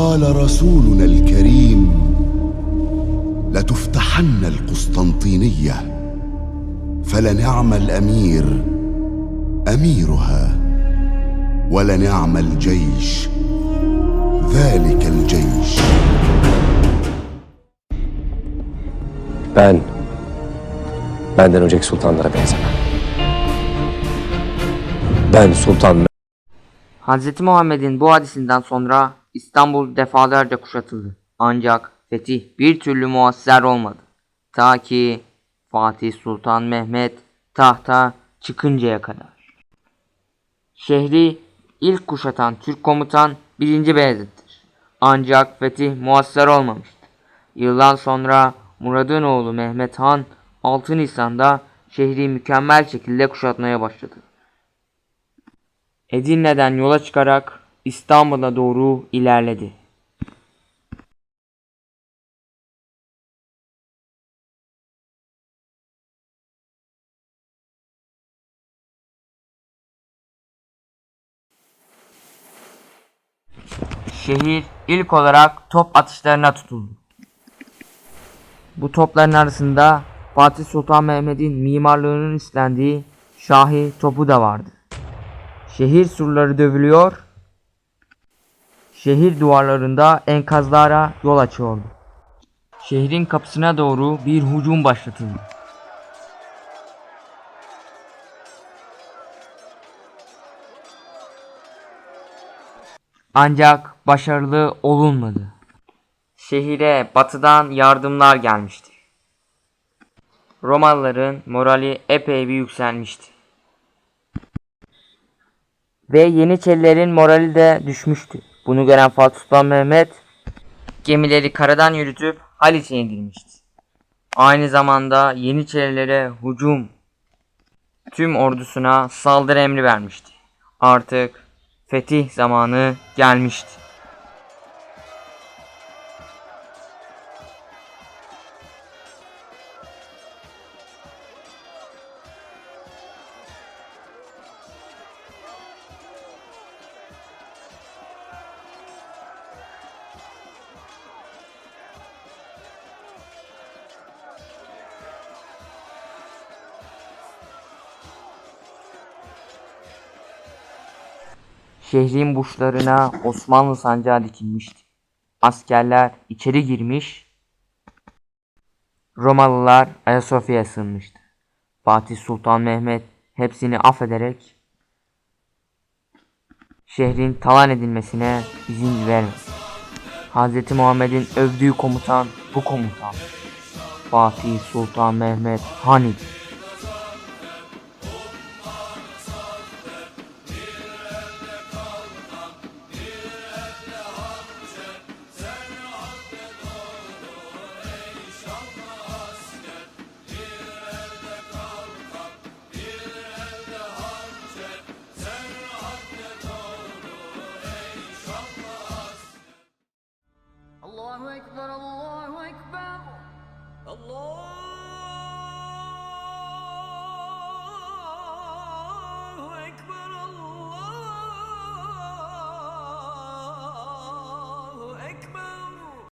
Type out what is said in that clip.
قال رسولنا الكريم لتفتحن القسطنطينية فلنعم الأمير أميرها ولنعم الجيش ذلك الجيش بان بان نجيك سلطان ربيع زمان بان سلطان Hz. Muhammed'in bu hadisinden sonra İstanbul defalarca kuşatıldı. Ancak fetih bir türlü muasser olmadı. Ta ki Fatih Sultan Mehmet tahta çıkıncaya kadar. Şehri ilk kuşatan Türk komutan 1. Beyazıt'tır. Ancak fetih muasser olmamıştı. Yıldan sonra Murad'ın oğlu Mehmet Han 6 Nisan'da şehri mükemmel şekilde kuşatmaya başladı. Edirne'den yola çıkarak İstanbul'a doğru ilerledi. Şehir ilk olarak top atışlarına tutuldu. Bu topların arasında Fatih Sultan Mehmet'in mimarlığının istendiği Şahi topu da vardı. Şehir surları dövülüyor. Şehir duvarlarında enkazlara yol açıyordu. Şehrin kapısına doğru bir hücum başlatıldı. Ancak başarılı olunmadı. Şehire batıdan yardımlar gelmişti. Romalıların morali epey bir yükselmişti. Ve Yeniçerilerin morali de düşmüştü. Bunu gören Fatih Sultan Mehmet gemileri karadan yürütüp Haliç'e indirmişti. Aynı zamanda Yeniçerilere hücum tüm ordusuna saldırı emri vermişti. Artık fetih zamanı gelmişti. Şehrin burçlarına Osmanlı sancağı dikilmişti. Askerler içeri girmiş, Romalılar Ayasofya'ya sığınmıştı. Fatih Sultan Mehmet hepsini affederek şehrin talan edilmesine izin vermedi. Hz. Muhammed'in övdüğü komutan bu komutan. Fatih Sultan Mehmet Han. Lord.